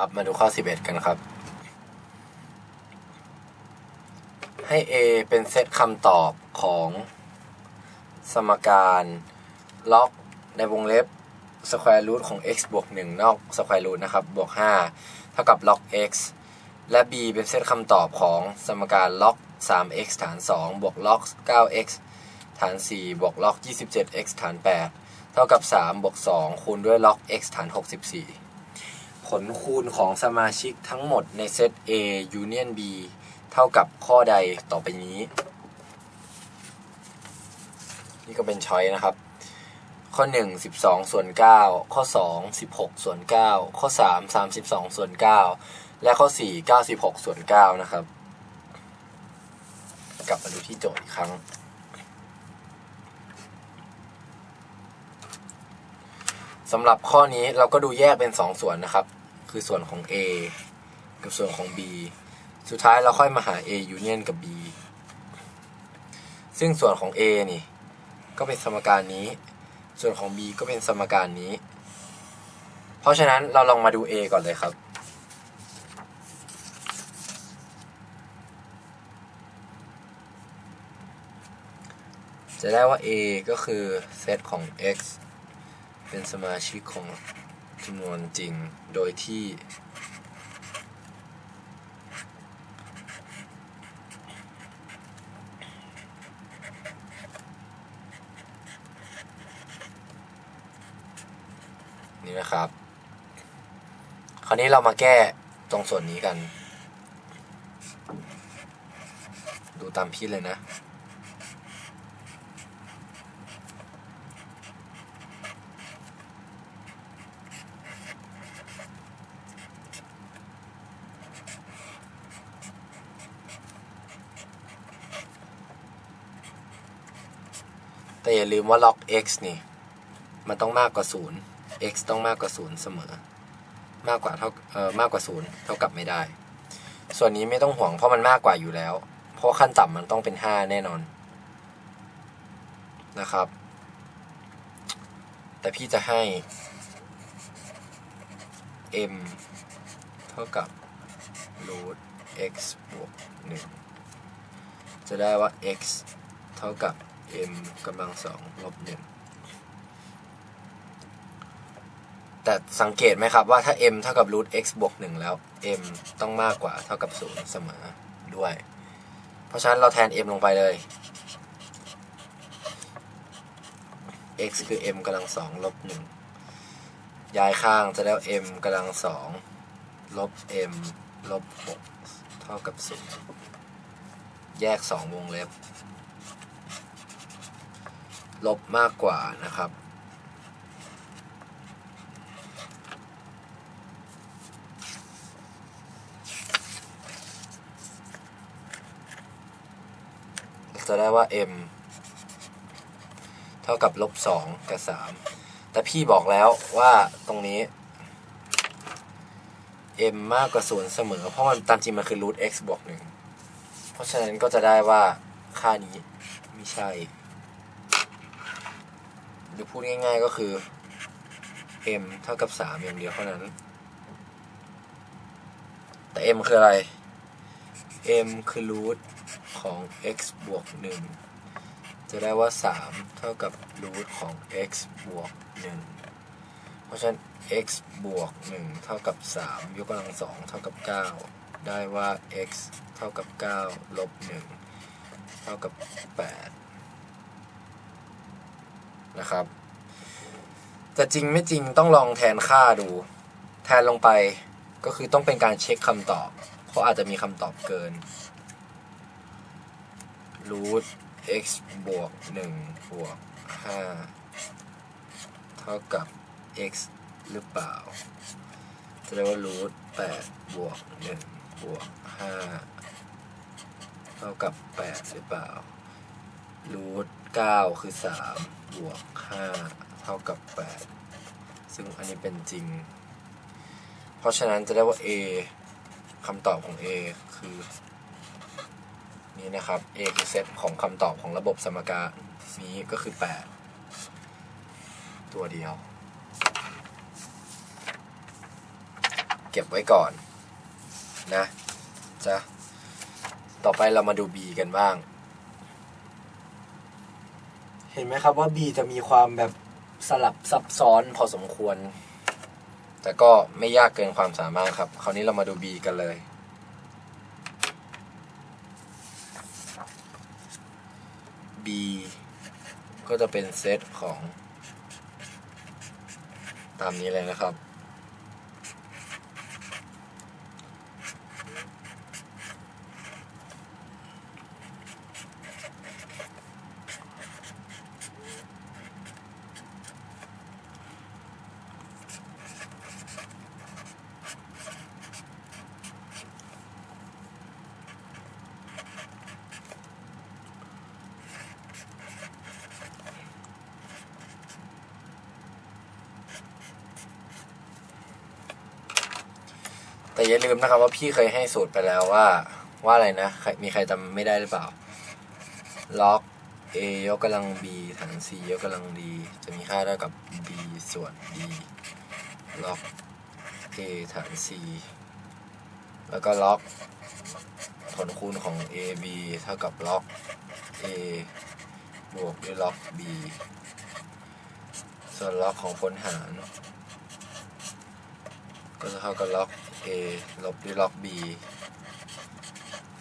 ครับมาดูข้อ 11 กันครับ ให้ A เป็นเซตคำตอบของสมการล็อกในวงเล็บ square root ของ x บวก 1 นอก square root นะครับบวก 5 เท่ากับล็อก x และ b เป็นเซตคำตอบของสมการล็อก 3x ฐาน 2 บวกล็อก 9x ฐาน 4 บวกล็อก 27x ฐาน 8 เท่ากับ 3 บวก 2 คูณด้วยล็อก x ฐาน 64 ผลคูณของสมาชิกทั้งหมดในเซต A Union B เท่ากับข้อใดต่อไปนี้ นี่ก็เป็นช้อยนะครับ ข้อ 1 12 ส่วน 9 ข้อ 2 16 ส่วน 9 ข้อ 3 32 ส่วน 9 และข้อ 4 96 ส่วน 9 นะครับ กลับมาดูที่โจทย์อีกครั้งสำหรับข้อนี้เราก็ดูแยกเป็น 2 ส่วนนะครับ คือส่วนของ A กับส่วนของ B สุดท้ายเราค่อยมาหา A union กับ B ซึ่งส่วนของ A นี่ ก็เป็นสมการนี้ ส่วนของ B ก็เป็นสมการนี้ เพราะฉะนั้นเราลองมาดู A ก่อนเลยครับ จะได้ว่า A ก็คือเซตของ x เป็นสมาชิกของ จำนวนจริงโดยที่นี่นะครับ คราวนี้เรามาแก้ตรงส่วนนี้กัน ดูตามพี่เลยนะ ลืมว่าล็อก x นี่ มันต้องมากกว่า 0 x ต้องมากกว่า 0 เสมอ มากกว่าเท่าเอ่อมากกว่า 0 เท่ากับไม่ได้ ส่วนนี้ไม่ต้องห่วงเพราะมันมากกว่าอยู่แล้ว เพราะขั้นต่ำมันต้องเป็น 5 แน่นอนนะครับ แต่พี่จะให้ m เท่ากับ root x บวก 1 จะได้ว่า x เท่ากับ m กำลังสองลบหนึ่งแต่สังเกตไหมครับว่าถ้า m เท่ากับ root x บวกหนึ่งแล้ว m ต้องมากกว่าเท่ากับศูนย์เสมอด้วย เพราะฉะนั้นเราแทน m ลงไปเลย x คือ m กำลังสองลบหนึ่งย้ายข้างจะได้ m กำลังสองลบ m ลบหกเท่ากับศูนย์แยกสองวงเล็บ ลบมากกว่านะครับ จะได้ว่า m เท่ากับลบสองกับสามแต่พี่บอกแล้วว่าตรงนี้ m มากกว่าศูนย์เสมอ เพราะมันตามจริงมันคือ root x บวกหนึ่งเพราะฉะนั้นก็จะได้ว่าค่านี้ไม่ใช่ หรือพูดง่ายๆก็คือ m เท่ากับ 3 อย่างเดียวเท่านั้น แต่ m คืออะไร m คือ root ของ x บวก 1 จะได้ว่า 3 เท่ากับ root ของ x บวก 1 เพราะฉะนั้น x บวก 1 เท่ากับ 3 ยกกำลัง 2 เท่ากับ 9 ได้ว่า x เท่ากับ 9 ลบ 1 เท่ากับ 8 นะครับแต่จริงไม่จริงต้องลองแทนค่าดู แทนลงไปก็คือต้องเป็นการเช็คคำตอบ เพราะอาจจะมีคำตอบเกิน root x บวก1บวก5เท่ากับ x หรือเปล่า จะได้ว่า root 8บวก1บวก5เท่ากับ 8 หรือเปล่า root 9คือ3บวก5เท่ากับ8ซึ่งอันนี้เป็นจริง เพราะฉะนั้นจะได้ว่า a คำตอบของ a คือนี่นะครับ a คือเซตของคำตอบของระบบสมการนี้ก็คือ 8 ตัวเดียวเคเก็บไว้ก่อนนะจ้ะต่อไปเรามาดู B กันบ้าง เห็นไหมครับว่า B จะมีความแบบสลับซับซ้อนพอสมควร แต่ก็ไม่ยากเกินความสามารถครับ คราวนี้เรามาดู B กันเลย B ก็จะเป็นเซตของ ตามนี้เลยนะครับ แต่อย่าลืมนะครับว่าพี่เคยให้สูตรไปแล้วว่า ว่าอะไรนะใครมีใครจำไม่ได้หรือเปล่า ล็อก a ยกกำลัง b ฐาน c ยกกำลัง d จะมีค่าเท่ากับ b ส่วน d ล็อก a ฐาน c แล้วก็ล็อกผลคูณของ a b เท่ากับล็อก a บวกด้วยล็อก b ส่วนล็อกของผลหาร ก็จะเท่ากับล็อก a ลบด้วยล็อก b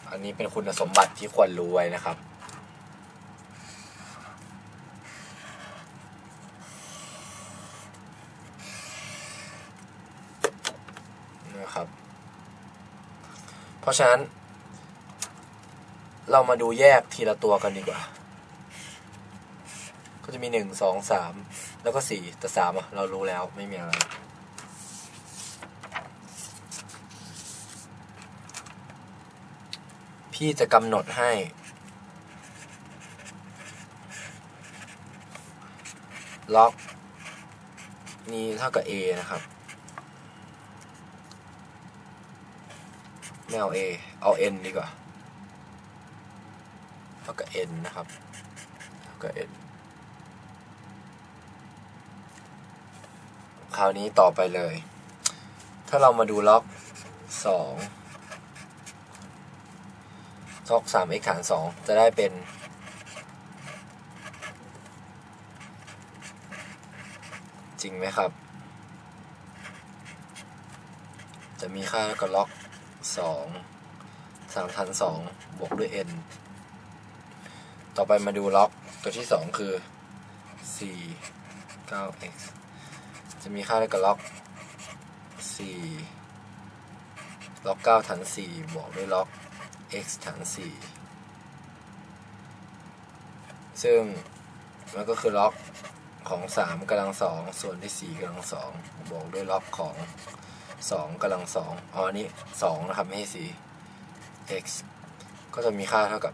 อันนี้เป็นคุณสมบัติที่ควรรู้ไว้นะครับนะครับ เพราะฉะนั้น เรามาดูแยกทีละตัวกันดีกว่า ก็จะมีหนึ่งสองสามแล้วก็สี่แต่สามอะเรารู้แล้วไม่มีอะไร พี่จะกำหนดให้ ล็อก นี้เท่ากับ a นะครับไม่เอา a เอา n ดีกว่า เท่ากับ n นะครับ เท่ากับ n คราวนี้ต่อไปเลย ถ้าเรามาดูล็อก 2 ซอก 3x ฐาน 2 จะได้เป็น จริงไหมครับ จะมีค่าแล้วก็ล็อก 2 3ฐาน 2 บวกด้วย n ต่อไปมาดูล็อกตัวที่ 2 คือ 4 9x จะมีค่าแล้วก็ล็อก 4 ล็อก 9ฐาน 4 บวกด้วยล็อก x ฐานสี่ซึ่งมันก็คือล็อกของสามกำลังสองส่วนที่สี่กำลังสองบวกด้วยล็อกของสองกำลังสองอ๋ออันนี้สองนะครับ ไม่ใช่สี่ x ก็จะมีค่าเท่ากับ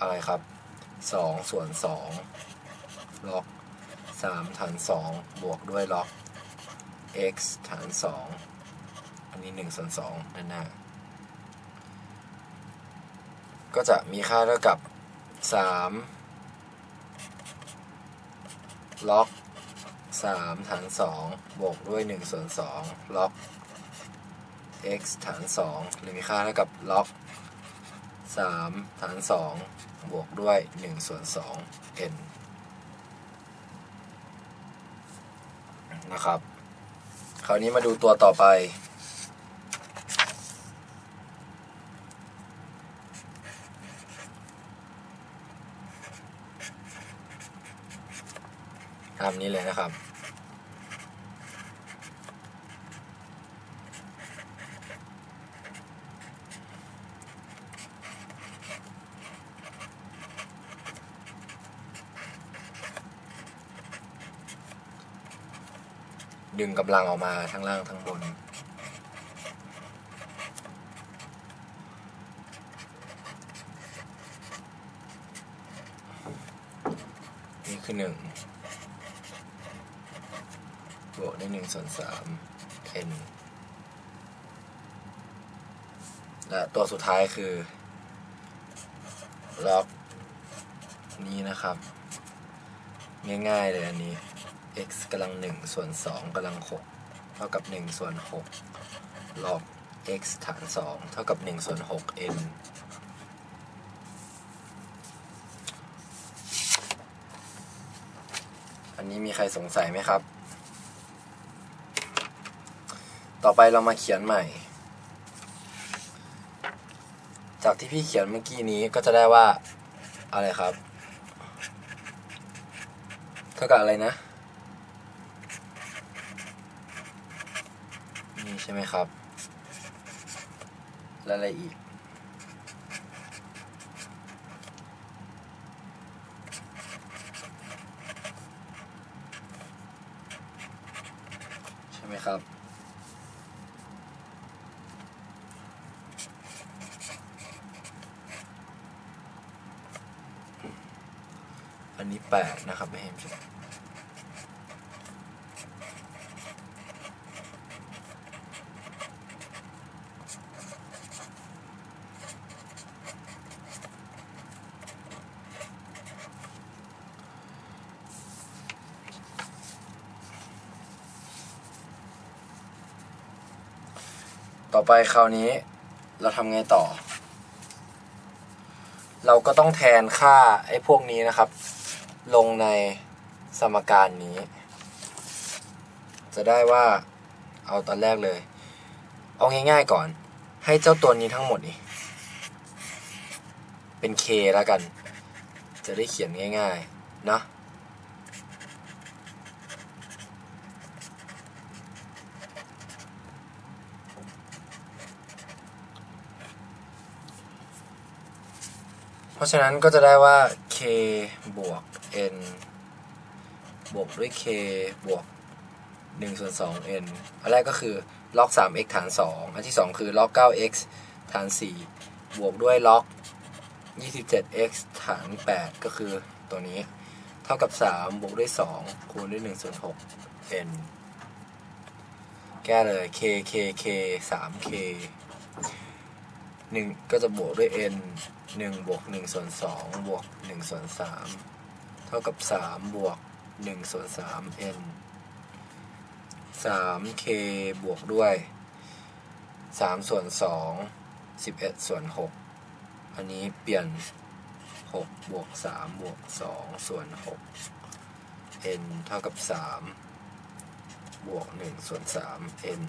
อะไรครับสองส่วนสองล็อกสามฐานสองบวกด้วยล็อก x ฐานสองอันนี้หนึ่งส่วนสองด้านหน้า ก็จะมีค่าเท่ากับสามล็อกสามฐานสองบวกด้วยหนึ่งส่วนสองล็อก x ฐานสองหรือมีค่าเท่ากับล็อกสามฐานสองบวกด้วยหนึ่งส่วนสอง n นะครับ คราวนี้มาดูตัวต่อไป ตามนี้เลยนะครับ ดึงกำลังออกมาทั้งล่างทั้งบนนี่คือหนึ่ง วกได้หนึ่งส่วนสาม n และตัวสุดท้ายคือล็อกนี้นะครับ ง่ายๆเลยอันนี้ x กำลังหนึ่งส่วนสองกำลังหกเท่ากับหนึ่งส่วนหก log x ฐาน2เท่ากับ1ส่วน6 n อันนี้มีใครสงสัยไหมครับ ต่อไปเรามาเขียนใหม่ จากที่พี่เขียนเมื่อกี้นี้ก็จะได้ว่าอะไรครับ เท่ากับอะไรนะ นี่ใช่ไหมครับ และอะไรอีก 8 นะครับไม่เห็นต่อไปคราวนี้เราทำไงต่อ เราก็ต้องแทนค่าไอ้พวกนี้นะครับ ลงในสมการนี้ จะได้ว่าเอาตอนแรกเลย เอาง่ายๆก่อน ให้เจ้าตัวนี้ทั้งหมดนี่เป็น k แล้วกัน จะได้เขียนง่ายๆนะเพราะฉะนั้นก็จะได้ว่า k บวก n บวกด้วย k บวก1ส่วน2 n อันแรกก็คือ log 3x ฐาน 2 อันที่ 2 คือ log 9x ฐาน 4 บวกด้วย log 27x ฐาน 8 ก็คือตัวนี้ เท่ากับ 3 บวกด้วย 2 คูณด้วย1ส่วน6 n แก้เลย k k k 3k 1 ก็จะบวกด้วย n 1 บวก 1 ส่วน 2 บวก 1 ส่วน 3 ท่ากับ 3 บวก1ส่วน3 n 3k บวกด้วย 3 ส่วน 2 11 ส่วน 6 อันนี้เปลี่ยน 6 บวก 3 บวก 2 ส่วน 6 n เท่ากับ 3 บวก 1 ส่วน 3 n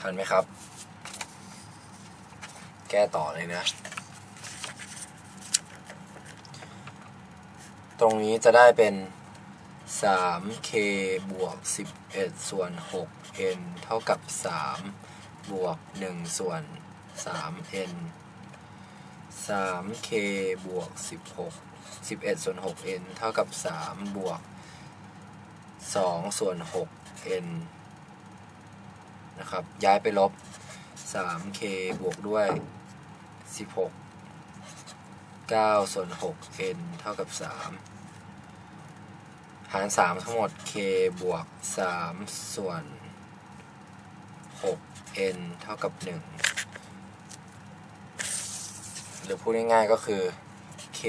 ทันไหมครับ แก้ต่อเลยนะ ตรงนี้จะได้เป็น 3k บวก 11 ส่วน 6n เท่ากับ 3 บวก 1 ส่วน 3n 3k บวก 16 11 ส่วน 6n เท่ากับ 3 บวก 2 ส่วน 6n นะครับ ย้ายไปลบ 3k บวกด้วย 16 9ส่วน 6n เท่ากับ 3 หาร 3 ทั้งหมด k บวก 3 ส่วน 6n เท่ากับ 1 หรือพูดง่ายๆก็คือ k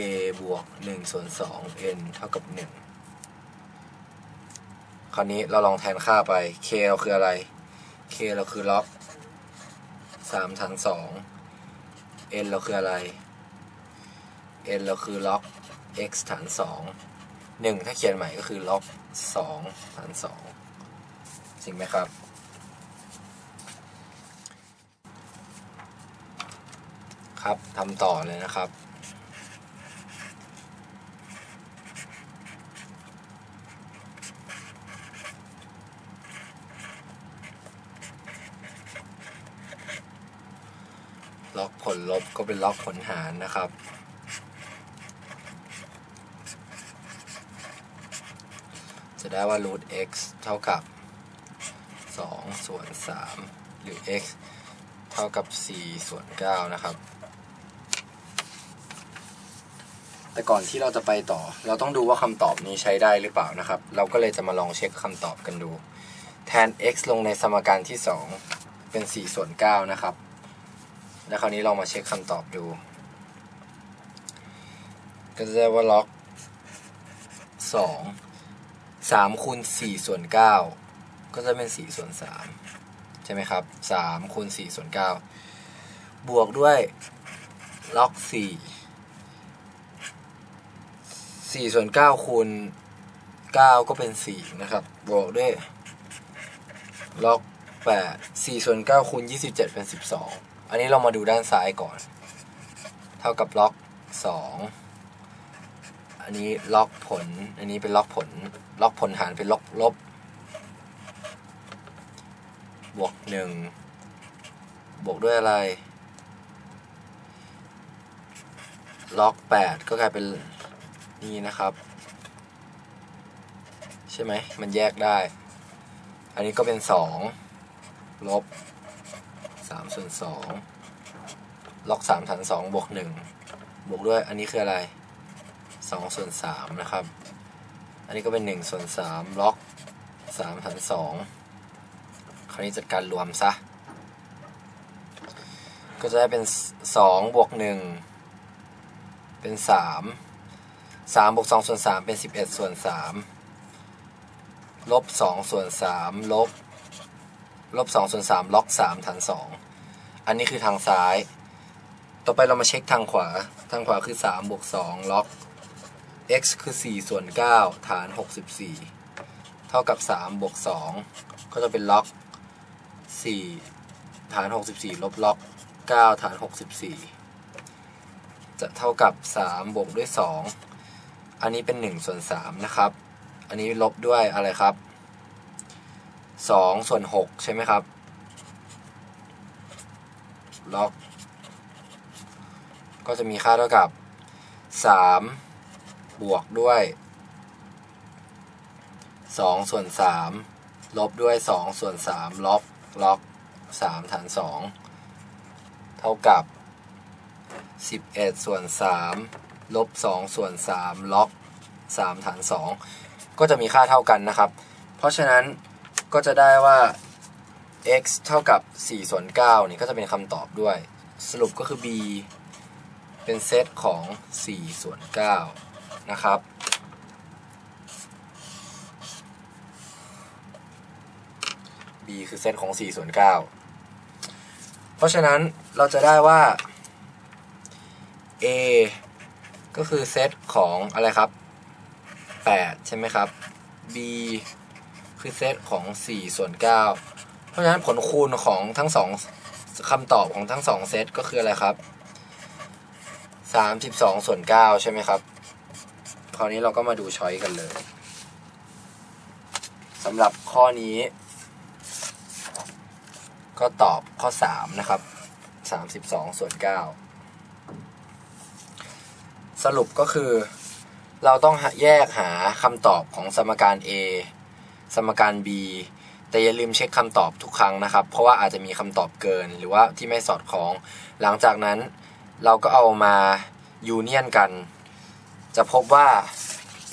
บวก 1 ส่วน 2n เท่ากับ 1 คราวนี้เราลองแทนค่าไป k เราคืออะไร k เราคือล็อก3ฐาน2 n เราคืออะไร n เราคือล็อก x ฐาน 2 1 ถ้าเขียนใหม่ก็คือล็อก 2 ฐาน 2 จริงไหมครับ ครับทำต่อเลยนะครับล็อกผลลบก็เป็นล็อกผลหารนะครับ จะได้ว่า root x เท่ากับ 2 ส่วน 3 หรือ x เท่ากับ 4 ส่วน 9 นะครับ แต่ก่อนที่เราจะไปต่อ เราต้องดูว่าคำตอบนี้ใช้ได้หรือเปล่านะครับ เราก็เลยจะมาลองเช็คคำตอบกันดู แทน x ลงในสมการที่ 2 เป็น 4 ส่วน 9 นะครับ แล้วคราวนี้เรามาเช็คคำตอบดู ก็จะได้ว่าล็อก2 3คูณ4ส่วน9ก็จะเป็นสี่ส่วนสามใช่ไหมครับสามคูณสี่ส่วนเก้าบวกด้วยล็อกสี่สี่ส่วนเก้าคูณเก้าก็เป็นสี่นะครับ บวกด้วยล็อกแปดสี่ส่วนเก้าคูณยี่สิบเจ็ดเป็นสิบสองอันนี้เรามาดูด้านซ้ายก่อน เท่ากับล็อกสอง อันนี้ล็อกผล อันนี้เป็นล็อกผล ล็อกผลหารเป็นล็อกลบ บวกหนึ่ง บวกด้วยอะไร ล็อกแปดก็กลายเป็นนี่นะครับ ใช่ไหม มันแยกได้ อันนี้ก็เป็นสองลบสามส่วนสองล็อกสามฐานสองบวกหนึ่งบวกด้วยอันนี้คืออะไร สองส่วนสามนะครับ อันนี้ก็เป็นหนึ่งส่วนสามล็อกสามฐานสองคราวนี้จัดการรวมซะ ก็จะได้เป็นสองบวกหนึ่งเป็นสามสามบวกสองส่วนสามเป็นสิบเอ็ดส่วนสามลบสองส่วนสามลบ ลบสองส่วนสามล็อกสามฐานสองอันนี้คือทางซ้าย ต่อไปเรามาเช็คทางขวา ทางขวาคือสามบวกสองล็อก x คือสี่ส่วนเก้าฐานหกสิบสี่เท่ากับสามบวกสองก็จะเป็นล็อกสี่ฐานหกสิบสี่ลบล็อกเก้าฐานหกสิบสี่จะเท่ากับสามบวกด้วยสองอันนี้เป็นหนึ่งส่วนสามนะครับ อันนี้ลบด้วยอะไรครับสองส่วนหกใช่ไหมครับ ล็อก ก็จะมีค่าเท่ากับสาม บวกด้วยสองส่วนสามลบด้วยสองส่วนสามล็อกล็อกสามฐานสองเท่ากับสิบเอ็ดส่วนสามลบสองส่วนสามล็อกสามฐานสองก็จะมีค่าเท่ากันนะครับ เพราะฉะนั้นก็จะได้ว่า x เท่ากับ 4 ส่วน9นี่ก็จะเป็นคำตอบด้วย สรุปก็คือ b เป็นเซตของ 4 ส่วน 9 นะครับ b คือเซตของ4ส่วน9เพราะฉะนั้นเราจะได้ว่า a ก็คือเซตของอะไรครับ 8 ใช่ไหมครับ b คือเซตของ 4 ส่วน 9 เพราะฉะนั้นผลคูณของทั้งสองคำตอบของทั้งสองเซตก็คืออะไรครับ 32 ส่วน 9 ใช่ไหมครับ คราวนี้เราก็มาดูช้อยกันเลยสำหรับข้อนี้ ก็ตอบข้อ 3 นะครับ 32 ส่วน 9 สรุปก็คือ เราต้องแยกหาคำตอบของสมการ A สมการ B แต่อย่าลืมเช็คคำตอบทุกครั้งนะครับ เพราะว่าอาจจะมีคำตอบเกินหรือว่าที่ไม่สอดคล้อง หลังจากนั้นเราก็เอามายูเนียนกัน จะพบว่า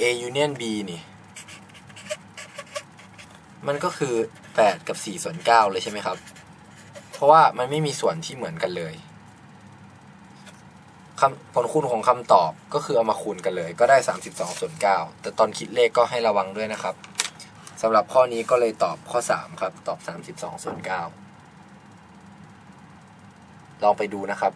A union B นี่ มันก็คือ 8 กับ 4 ส่วน 9 เลยใช่ไหมครับ เพราะว่ามันไม่มีส่วนที่เหมือนกันเลยคำผลคูณของคำตอบก็คือเอามาคูณกันเลย ก็ได้ 32 ส่วน 9 แต่ตอนคิดเลขก็ให้ระวังด้วยนะครับสำหรับข้อนี้ก็เลยตอบข้อ 3 ครับ ตอบ 32 ส่วน 9 ลองไปดูนะครับ